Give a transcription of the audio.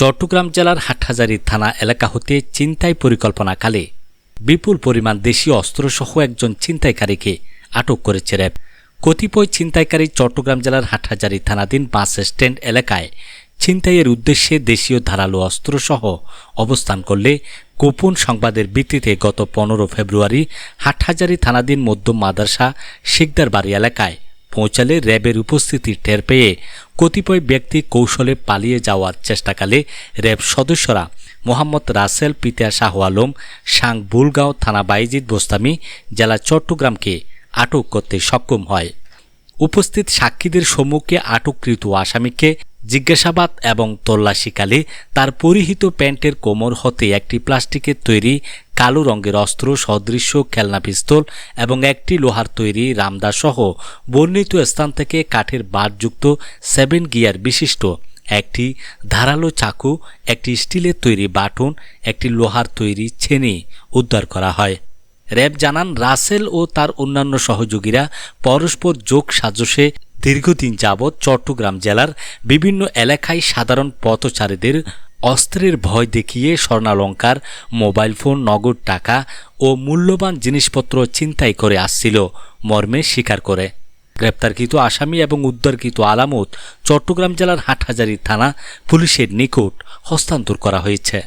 চট্টগ্রাম জেলার হাটহাজারী থানা এলাকা হতে চিন্তাই পরিকল্পনাকালে বিপুল পরিমাণ দেশীয় অস্ত্রসহ একজন ছিনতাইকারীকে আটক করেছে র্যাব। কতিপয় ছিনতাইকারী চট্টগ্রাম জেলার হাটহাজারী থানাধীন বাস স্ট্যান্ড এলাকায় ছিনতাইয়ের উদ্দেশ্যে দেশীয় ধারালো অস্ত্রসহ অবস্থান করলে গোপন সংবাদের ভিত্তিতে গত পনেরো ফেব্রুয়ারি হাটহাজারী থানাধীন মধ্যম মাদ্রাসা শিকদার বাড়ি এলাকায় পৌঁছালে র্যাবের উপস্থিতি টের পেয়ে কতিপয় ব্যক্তি কৌশলে পালিয়ে যাওয়ার চেষ্টাকালে র্যাব সদস্যরা মোহাম্মদ রাসেল পিতা শাহ আলম, সাং বুলগাঁও থানা বাইজিদ বোস্তামি জেলা চট্টগ্রামকে আটক করতে সক্ষম হয়। উপস্থিত সাক্ষীদের সম্মুখে আটককৃত আসামিকে জিজ্ঞাসাবাদ এবং তল্লাশিকালে তার পরিহিত প্যান্টের কোমর হতে একটি প্লাস্টিকের তৈরি কালো রঙের অস্ত্র, সদৃশ্য খেলনা পিস্তল এবং একটি লোহার তৈরি রামদাসহ বর্ণিত স্থান থেকে কাঠের বারযুক্ত সেভেন গিয়ার বিশিষ্ট একটি ধারালো চাকু, একটি স্টিলের তৈরি বাটন, একটি লোহার তৈরি ছেনি উদ্ধার করা হয়। র্যাব জানান, রাসেল ও তার অন্যান্য সহযোগীরা পরস্পর যোগ সাজসে দীর্ঘদিন যাবৎ চট্টগ্রাম জেলার বিভিন্ন এলাকায় সাধারণ পথচারীদের অস্ত্রের ভয় দেখিয়ে স্বর্ণালঙ্কার, মোবাইল ফোন, নগদ টাকা ও মূল্যবান জিনিসপত্র ছিনতাই করে আসছিল, মর্মে স্বীকার করে। গ্রেপ্তারকৃত আসামি এবং উদ্ধারকৃত আলামত চট্টগ্রাম জেলার হাটহাজারী থানা পুলিশের নিকট হস্তান্তর করা হয়েছে।